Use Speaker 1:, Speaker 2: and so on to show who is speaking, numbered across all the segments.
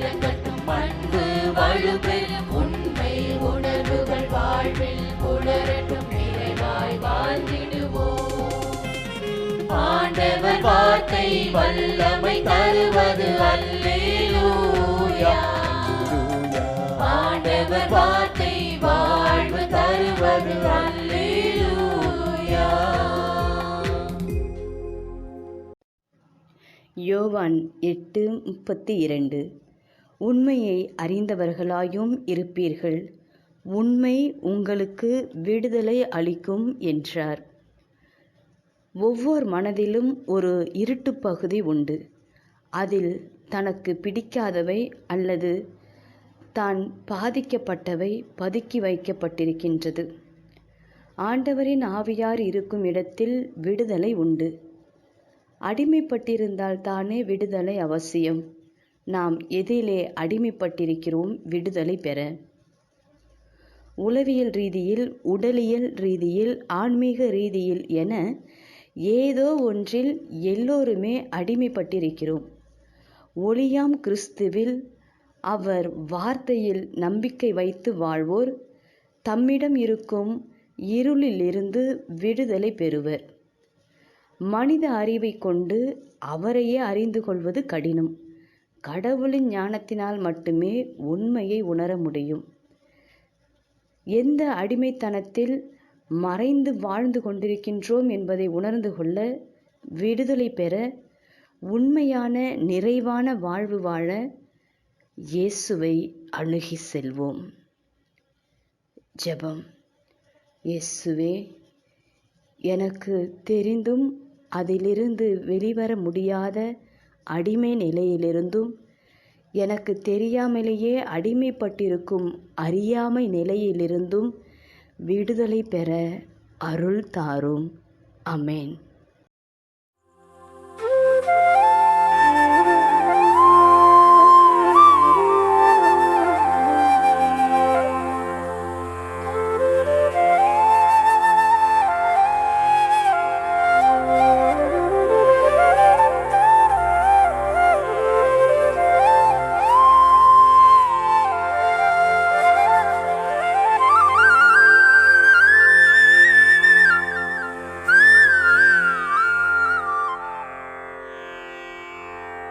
Speaker 1: இறங்கட்டும் திறக்கட்டும் பண்பு வலுப்பெறும் உண்மை உணர்வுகள் வாழ்வில் புலரட்டும் நிறைவாய் வாழ்ந்திடுவோம். ஆண்டவர் வார்த்தை வல்லமை தருவது அல்லேலூயா. ஆண்டவர் வார்த்தை வாழ்வு தருவது அல்லேலூயா.
Speaker 2: யோவான் எட்டு முப்பத்தி இரண்டு. உண்மையை அறிந்தவர்களாயும் இருப்பீர்கள். உண்மை உங்களுக்கு விடுதலை அளிக்கும் என்றார். ஒவ்வொரு மனதிலும் ஒரு இருட்டுப் பகுதி உண்டு. அதில் தனக்கு பிடிக்காதவை அல்லது தான் பாதிக்கப்பட்டவை பதுக்கி வைக்கப்பட்டிருக்கின்றது. ஆண்டவரின் ஆவியார் இருக்கும் இடத்தில் விடுதலை உண்டு. அடிமைப்பட்டிருந்தால் தானே விடுதலை அவசியம். நாம் எதிலே அடிமைப்பட்டிருக்கிறோம் விடுதலை பெற. உளவியல் ரீதியில் உடலியல் ரீதியில் ஆன்மீக ரீதியில் என ஏதோ ஒன்றில் எல்லோருமே அடிமைப்பட்டிருக்கிறோம். ஒளியாம் கிறிஸ்துவில் அவர் வார்த்தையில் நம்பிக்கை வைத்து வாழ்வோர் தம்மிடம் இருக்கும் இருளிலிருந்து விடுதலை பெறுவர். மனித அறிவை கொண்டு அவரையே அறிந்து கொள்வது கடினம். கடவுளின் ஞானத்தினால் மட்டுமே உண்மையை உணர முடியும். எந்த அடிமைத்தனத்தில் மறைந்து வாழ்ந்து கொண்டிருக்கின்றோம் என்பதை உணர்ந்து கொள்ள விடுதலை பெற உண்மையான நிறைவான வாழ்வு வாழ இயேசுவை அணுகி செல்வோம். ஜெபம். இயேசுவே எனக்கு தெரிந்தும் அதிலிருந்து வெளிவர முடியாத அடிமை நிலையிலிருந்தும் எனக்கு தெரியாமலேயே அடிமைப்பட்டிருக்கும் அறியாமை நிலையிலிருந்தும் விடுதலை பெற அருள் தாரும். அமேன்.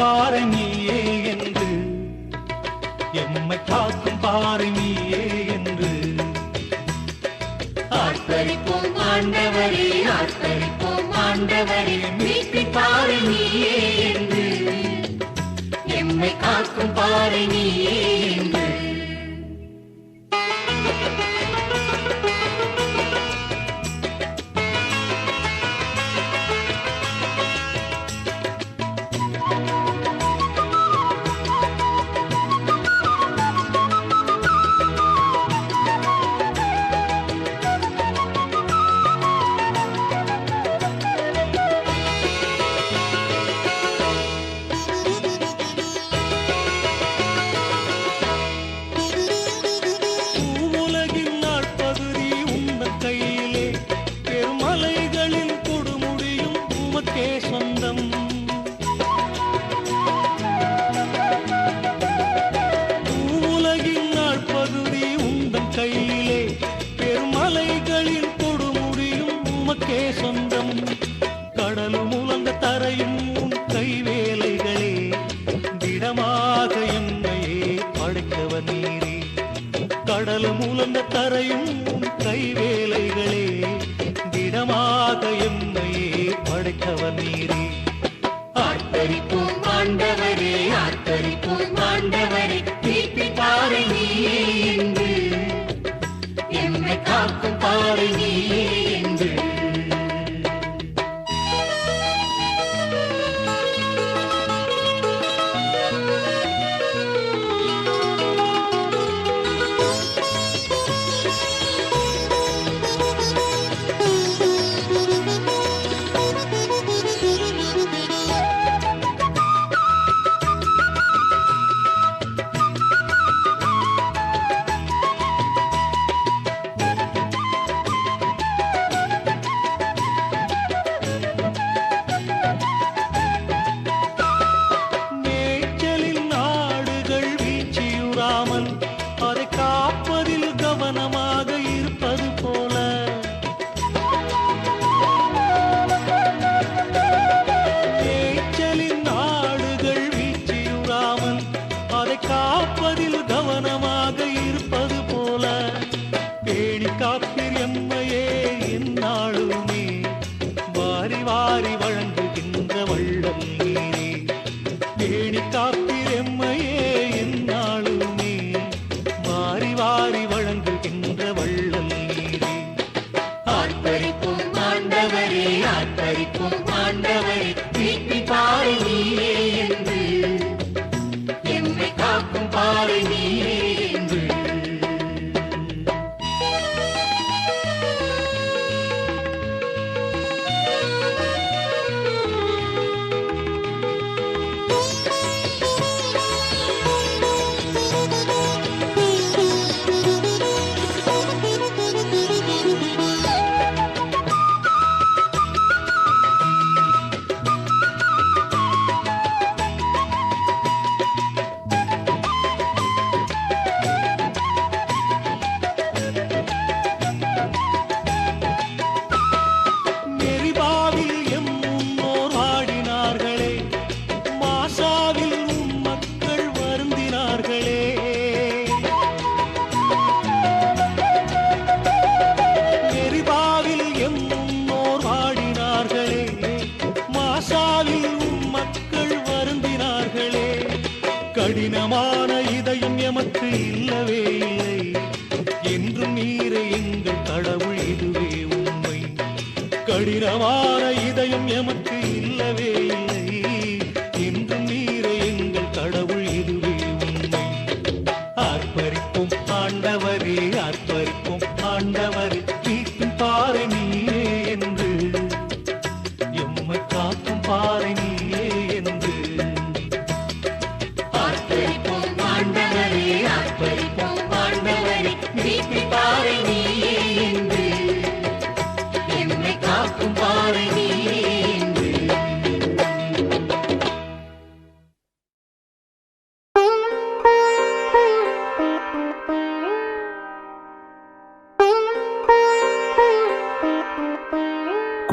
Speaker 3: பாரு நீயே என்று. எம்மை காக்கும் பாரு நீயே என்று. ஆர்ப்பரிப்போம் ஆண்டவரே ஆர்ப்பரிப்போம் ஆண்டவரே மீட்பு பாரு நீயே என்று. எம்மை காக்கும் பாரு நீயே என்று.
Speaker 4: தரையும் கைவேலைகளே திடமாக எம்மையே படைத்தவர் நீரே. அதை காப்பதில் கவனமாக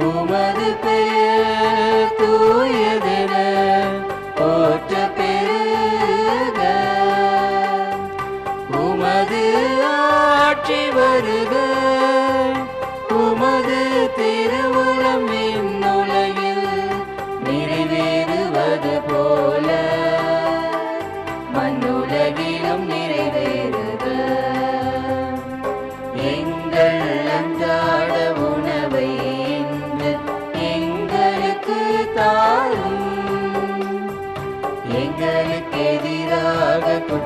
Speaker 1: உமது பெயர் தூயதென போற்ற பெருக உமது ஆட்சி வருக. உமது திருவ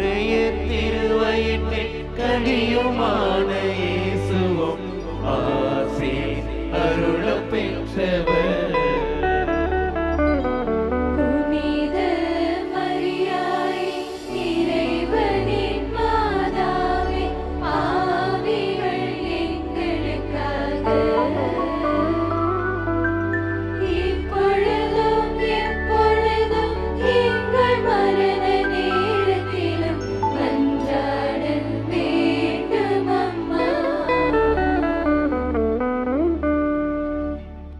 Speaker 5: உடைய திருவயிற்றில் கனியுமான. இயேசுவும்